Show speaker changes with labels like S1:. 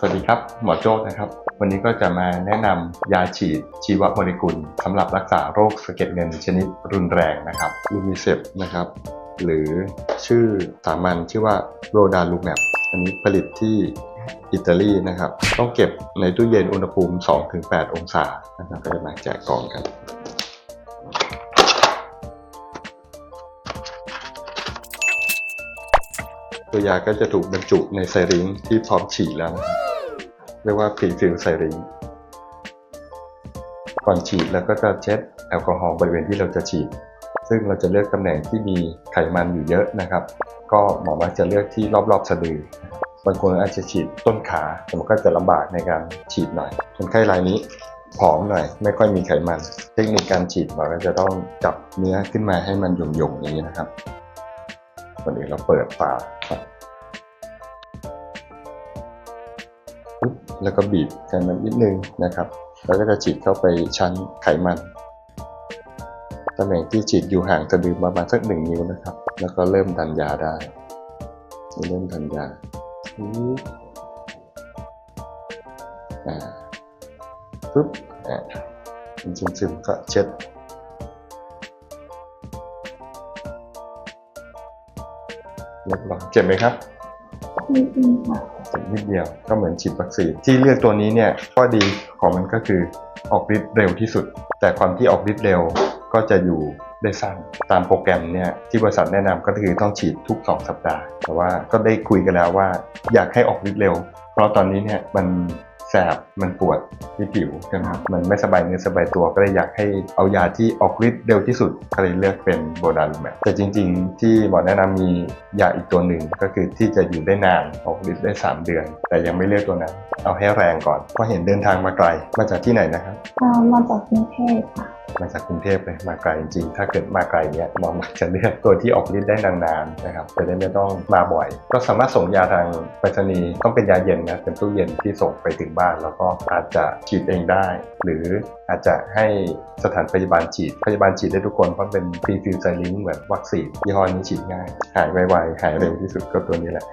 S1: สวัสดีครับ หมอโจ้นะครับ วันนี้ก็จะมาแนะนำยาฉีดชีวโมเลกุลสำหรับรักษาโรคสะเก็ดเงินชนิดรุนแรงนะครับลูมิเซปนะครับ หรือชื่อสามัญชื่อว่าโรดาลูแมปอันนี้ผลิตที่อิตาลีนะครับ ต้องเก็บในตู้เย็นอุณหภูมิ 2-8 องศานะครับก็จะมาแจกกล่องกันตัวยาก็จะถูกบรรจุในไซริงที่พร้อมฉีดแล้วนะครับ เรียกว่าพรีฟิลไซริงก่อนฉีดแล้วก็จะเช็ดแอลกอฮอล์บริเวณที่เราจะฉีด ซึ่งเราจะเลือกตำแหน่งที่มีไขมันอยู่เยอะนะครับ ก็หมอมักจะเลือกที่รอบๆสะดือบางคนอาจจะฉีดต้นขาแต่มันก็จะลำบากในการฉีดหน่อย คนไข้รายนี้ผอมหน่อย ไม่ค่อยมีไขมัน เทคนิคการฉีดหมอก็จะต้องจับเนื้อขึ้นมาให้มันหย่งๆอย่างนี้นะครับก่อนอื่นเราเปิดฝาครับ แล้วก็บีบกันมันนิดนึงนะครับ แล้วก็จะฉีดเข้าไปชั้นไขมันตำแหน่งที่ฉีดอยู่ห่างสะดือประมาณสักหนึ่งนิ้วนะครับ แล้วก็เริ่มดันยาได้ เริ่มดันยาปุ๊บอ่าปุ๊บอ่าซึมๆก็เช็ดเรียบร้อยเจ็บไหมครับ
S2: นิดนึงค่ะ
S1: นิดเดียวก็เหมือนฉีดวัคซีนที่เลือกตัวนี้เนี่ยข้อดีของมันก็คือออกฤทธิ์เร็วที่สุด แต่ความที่ออกฤทธิ์เร็วก็จะอยู่ได้สั้นตามโปรแกรมเนี่ยที่บริษัทแนะนำก็คือต้องฉีดทุก 2 สัปดาห์ แต่ว่าก็ได้คุยกันแล้วว่าอยากให้ออกฤทธิ์เร็ว เพราะตอนนี้เนี่ยมัน แสบมันปวดที่ผิวใช่ไหมครับมันไม่สบายเนื้อสบายตัวก็เลยอยากให้เอายาที่ออกฤทธิ์เร็วที่สุดก็เลยเลือกเป็นโบดาลูแมปแต่จริง ๆ ที่หมอแนะนำมียาอีกตัวหนึ่งก็คือที่จะอยู่ได้นานออกฤทธิ์ได้ 3 เดือน แต่ยังไม่เลือกตัวนั้น เอาให้แรงก่อนเพราะเห็นเดินทางมาไกลมาจากที่ไหนนะครับ
S2: อ่ามาจากกรุงเทพค่ะ
S1: มาจากกรุงเทพเลยมาไกลจริงๆถ้าเกิดมาไกลเนี้ยหมอมักจะเลือกตัวที่ออกฤทธิ์ได้นานๆนะครับจะได้ไม่ต้องมาบ่อย ก็สามารถส่งยาทางไปรษณีย์ต้องเป็นยาเย็นนะเป็นตู้เย็นที่ส่งไปถึงบ้าน แล้วก็อาจจะฉีดเองได้ หรืออาจจะให้สถานพยาบาลฉีด พยาบาลฉีดได้ทุกคนเพราะเป็นฟรีฟิลไซลิงเหมือนวัคซีนยี่ห้อนี้ฉีดง่าย หายไวๆหายเร็วที่สุดก็ตัวนี้แหละ